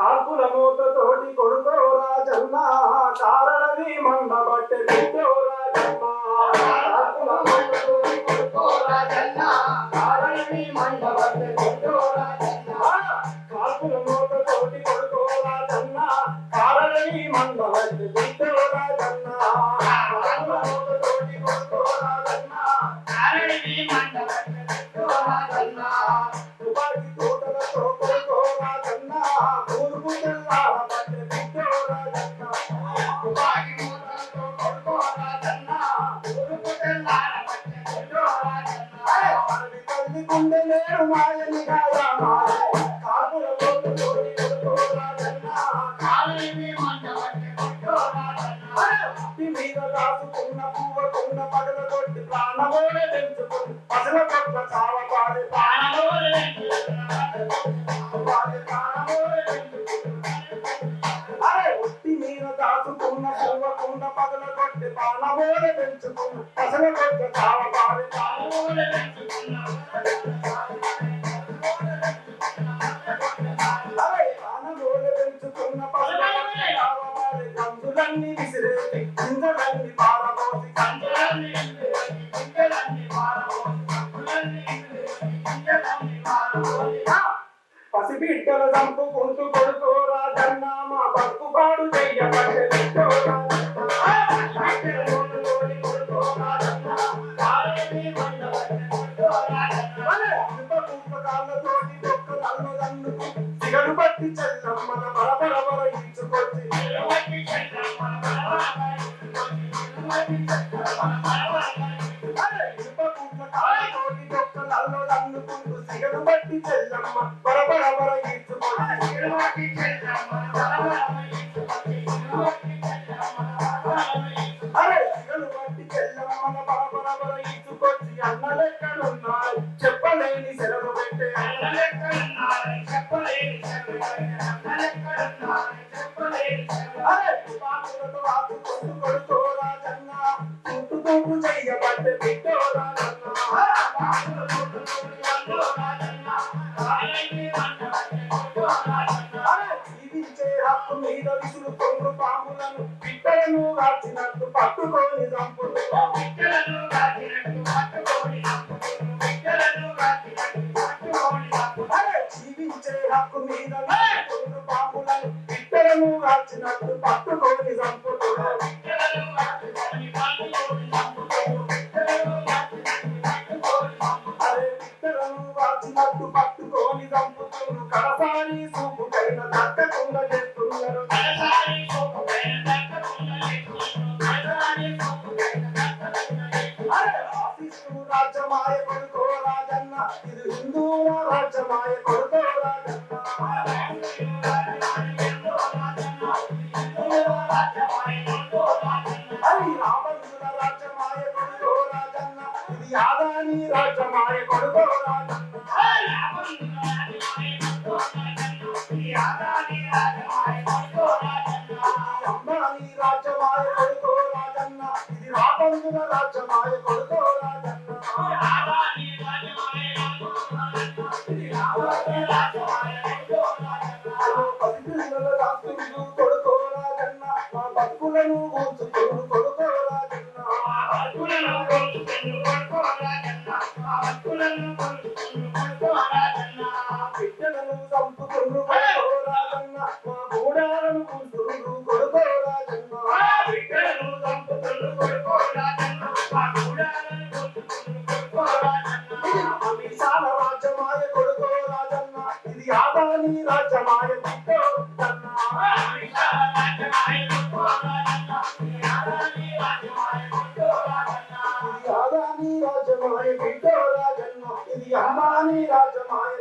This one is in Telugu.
కాల్పుల మూతతోటి కొడుకో రాజన్న కారణవి మండ బట్టె బిడ్డో రాజన్న. మూతతోటి కొడుకో రాజన్న కారణవి మండ బట్టె బిడ్డో రాజన్న. కాల్పుల మూతతోటి కొడుకో రాజన్న కారణవి మండ బట్టె పగల కొట్టి ప్రాణమోనే తెంచుకుని పసల కొట్ల చావపాడి కొట్టి ప్రాణమోనే తెంచుకుని పసల కొట్ల చావపాడి ప్రాణమోనే అరే ప్రాణమోనే తెంచుకున్న కందులన్నీ పారబోసి కందులన్నీ పారబోసి కందులన్నీ పారబోసి చంపుకుంటూ రాజన్న మా బతుకుపాడు చెయ్యబడ్డది. అరే! ఇనుప పుస్తకాలతోటి ఒక్క నన్ను నన్నుకు పట్టి బరబర బర పట్టి బరబర బర అరే! పట్టి చెల్లమ్మ బరబర బర పట్టుకొని చంపుతూ బిడ్డలను కాల్చినట్టు పట్టుకొని కాల్చినట్టు పట్టుకొని చంపుతూ అరే బిడ్డలను కాల్చినట్టు పట్టుకొని చంపుతున్నారు. కడసారి చూపుకైన దక్కకుండా చేస్తున్నారు. చేస్తున్నారు కడసారి కొడుకో రాజన్న. ఇది హిందూ రాజమాయ కొడుకో రాజన్న. రాజన్న ఇది యాదాని రాజ్యమాయ కొడుకో రాజన్న అంబానీ రాజ్యమాయ కొడుకో రాజన్న ఇది రాబందుల రాజ్యమాయ కొడుకో రాజన్న అయ్యో పసిపిల్లల రాత్రులు కొడుకో రాజన్న మా బతుకులను యాదాని రాజ్యమాయ బిడ్డో రాజన్న అమిషాల రాజ్యమాయ కొడుకో రాజన్న ఇది యాదాని రాజ్యమాయ బిడ్డో రాజన్న ఇది యాదాని రాజ్యమాయ